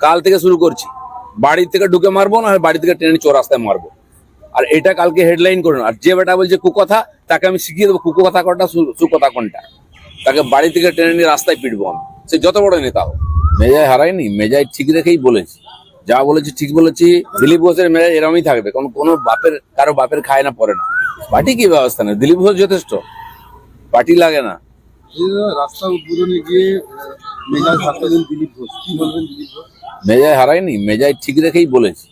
কাল থেকে শুরু করছি। বাড়ি থেকে ঢুকে মারবো, না বাড়ি থেকে ট্রেনে চোর রাস্তায় মারবো। আর এটা কালকে হেডলাইন করুন। আর যে বেটা বলছে কুকথা, তাকে আমি শিখিয়ে দেবো কুকথা কোনটা সুকথা কোনটা। তাকে বাড়ি থেকে ট্রেনে নিয়ে রাস্তায় পিটবো আমি। সে যত বড় নেতা হোক। মেজাই হারায়নি মেজাই ঠিক রেখেই বলেছি। যা বলেছি ঠিক বলেছি, দিলীপ ঘোষের মেজাজ এরমই থাকবে। কোনো কোনো বাপের, কারও বাপের খায় না, পড়ে না। পার্টি কি ব্যবস্থা নেই? দিলীপ ঘোষ যথেষ্ট। পার্টি লাগে না। রাস্তা উদ্বোধনে গিয়ে মেজাজ দিলীপ ঘোষ। কি বলবেন দিলীপ ঘোষ? মেজায় হারায়নি মেজায় ঠিক রেখেই বলেছি।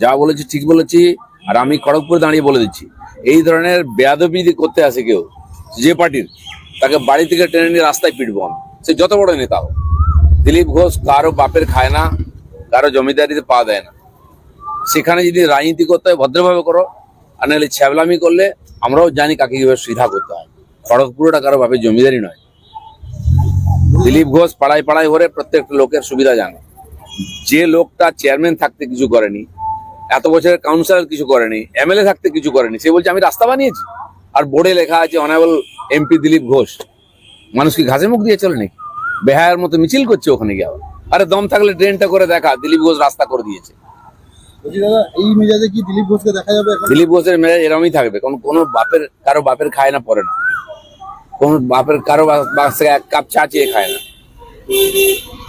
যা বলেছি ঠিক বলেছি, আর আমি খড়গপুরে দাঁড়িয়ে বলে দিচ্ছি। এই ধরনের বেয়াদবি করতে আসে কেউ, যে পার্টির, তাকে বাড়ি থেকে টেনে নিয়ে রাস্তায় পিটবো আমি। সে যত বড় নেতা হোক। দিলীপ ঘোষ কারও বাপের খায় না, কারও জমিদারিতে পা দেয় না। সেখানে যদি রাজনীতি করতে হয়, ভদ্রভাবে করো, আর নাহলে ছ্যাবলামি করলে আমরাও জানি কাকে কীভাবে সুবিধা করতে হয়। খড়গপুরটা কারও বাপের জমিদারি নয়। দিলীপ ঘোষ পাড়ায় পাড়ায় ঘরে প্রত্যেকটা লোকের সুবিধা জানে। যে লোকটা চেয়ারম্যান থাকতে কিছু করেনি এত বছরের কাউন্সিলর কিছু করেনি এমএলএ থাকতে কিছু করেনি সে বলছে আমি রাস্তা বানিয়েছি। আর বোর্ডে লেখা আছে অনারেবল এমপি দিলীপ ঘোষ। মানুষ কি ঘাসে মুখ দিয়ে চলে নাকি? বেহায়ের মতো মিছিল করছে ওখানে গিয়ে আরে দম থাকলে ড্রেনটা করে দেখা দিলীপ ঘোষ রাস্তা করে দিয়েছে। দাদা এই মেজাজে কি দিলীপ ঘোষকে দেখা যাবে দিলীপ ঘোষের মেজাজ এরমই থাকবে কোন কোনো বাপের কারও বাপের খায় না পড়ে না। কোন বাপের কারও বা- বাস থেকে এক কাপ চা চেয়ে খায় না।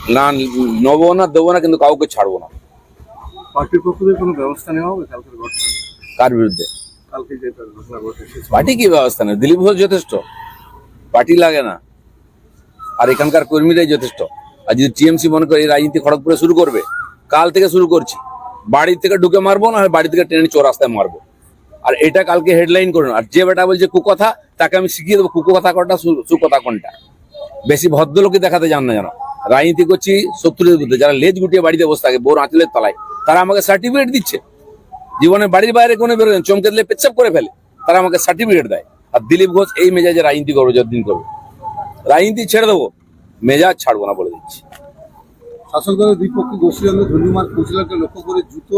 না নেব না দেবো না কিন্তু কাউকে ছাড়বো না। পার্টির পক্ষ থেকে কোনো ব্যবস্থা নেওয়া হবে কালকের ঘটনা? কার বিরুদ্ধে? কালকে যে ঘটনা ঘটেছে পার্টি কি ব্যবস্থা নেই দিলীপ ঘোষ যথেষ্ট। পার্টি লাগে না। আর এখানকার কর্মীরাই যথেষ্ট। আর যদি টিএমসি মনে করে এই রাজনীতি খড়গপুরে শুরু করবে কাল থেকে শুরু করছি। বাড়ি থেকে ঢুকে মারবো না বাড়ি থেকে ট্রেনে চোর রাস্তায় মারবো। আর এটা কালকে হেডলাইন করুন আর যে বেটা বলছে কুকথা তাকে আমি শিখিয়ে দেবো কুকথা কোনটা সু- সুকথা কোনটা। বেশি ভদ্রলোকে দেখাতে যান না যেন। রাজনীতি করছি শত্রুদের বিরুদ্ধে। যারা লেজ গুটিয়ে বাড়িতে বসে থাকে বোর আঁচলের তলায় তারা আমাকে সার্টিফিকেট দিচ্ছে। জীবনে বাড়ির বাইরে কোনো বেরোয় চমকে দিলে পেচ্ছাপ করে ফেলে। তারা আমাকে সার্টিফিকেট দেয়। আর দিলীপ ঘোষ এই মেজাজে রাজনীতি করব যতদিন করব। রাজনীতি ছেড়ে দেবো মেজাজ ছাড়বো না বলে দিচ্ছি। শাসক দলের দুই পক্ষে গোষ্ঠীদ্বন্দ্বে লক্ষ্য করে দ্রুত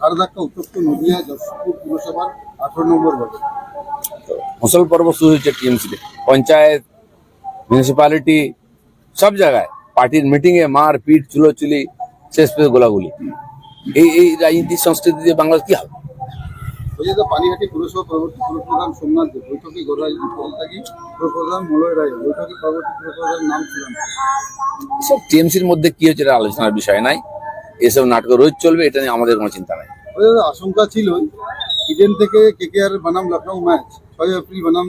ধার ধাক্কা উত্তপ্ত নদিয়া যশোরপুর পুরসভার আঠারো নম্বর ওয়ার্ডে। ফসল পর্ব শুরু হয়েছে টিএমসিতে। পঞ্চায়েত মিউনিসিপ্যালিটি সব জায়গায়। পার্টির মিটিং এ মার পিট চুলোচুলি শেষ পেয়ে গোলাগুলি। এই এই রাজনীতি সংস্কৃতি দিয়ে বাংলাদেশ কি হবে? পানিহাটি পুরসভা পরবর্তী পুরপ্রধান সোমনাথ দেব বৈঠকে গড়াই থাকি। পুরপ্রধান মলয় রায় বৈঠকে পরবর্তী পুরপ্রধান নাম ছিলেন সব টিএমসির মধ্যে কি হচ্ছে এটা আলোচনার বিষয় নাই। এসব নাটক রোজ চলবে এটা নিয়ে আমাদের কোনো চিন্তা নাই। আশঙ্কা ছিল ইডেন থেকে কেকেআর বনাম লখনৌ ম্যাচ ছয় এপ্রিল বনাম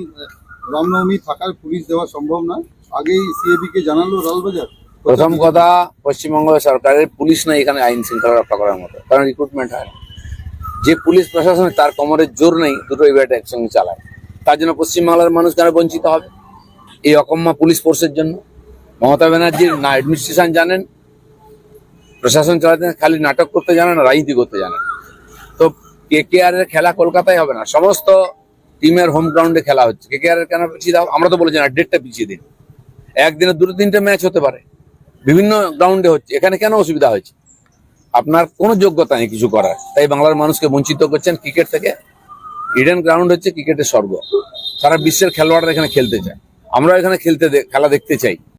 রামনবমী থাকার পুলিশ দেওয়া সম্ভব না আগেই সিএবি কে জানালো লালবাজার। প্রথম কথা, পশ্চিমবঙ্গ সরকারের পুলিশ নাই এখানে আইন শৃঙ্খলা রক্ষা করার মতো, কারণ রিক্রুটমেন্ট হয় যে পুলিশ প্রশাসনে, তার কোমরের জোর নেই, দুটো ইভেন্ট একসঙ্গে চালায়। তার জন্য পশ্চিমবাংলার মানুষ কেন বঞ্চিত হবে? এই অকম্মা পুলিশ ফোর্সের জন্য। মমতা ব্যানার্জির না অ্যাডমিনিস্ট্রেশন জানেন, প্রশাসন চালাতে খালি নাটক করতে জানেন, রাজনীতি করতে জানেন। তো কে কে আর খেলা কলকাতায় হবে না। সমস্ত টিমের হোম গ্রাউন্ডে খেলা হচ্ছে। কে কে আর কেন পিছিয়ে দাও আমরা তো বলেছি না ডেটটা পিছিয়ে দিন। একদিনে দুটো তিনটে ম্যাচ হতে পারে। বিভিন্ন গ্রাউন্ডে হচ্ছে। এখানে কেন অসুবিধা হয়েছে? আপনার কোনো যোগ্যতা নেই কিছু করার। তাই বাংলার মানুষকে বঞ্চিত করছেন ক্রিকেট থেকে। ইডেন গ্রাউন্ড হচ্ছে ক্রিকেটের স্বর্গ। সারা বিশ্বের খেলোয়াড়রা এখানে খেলতে চায়। আমরা এখানে খেলতে খেলা দেখতে চাই।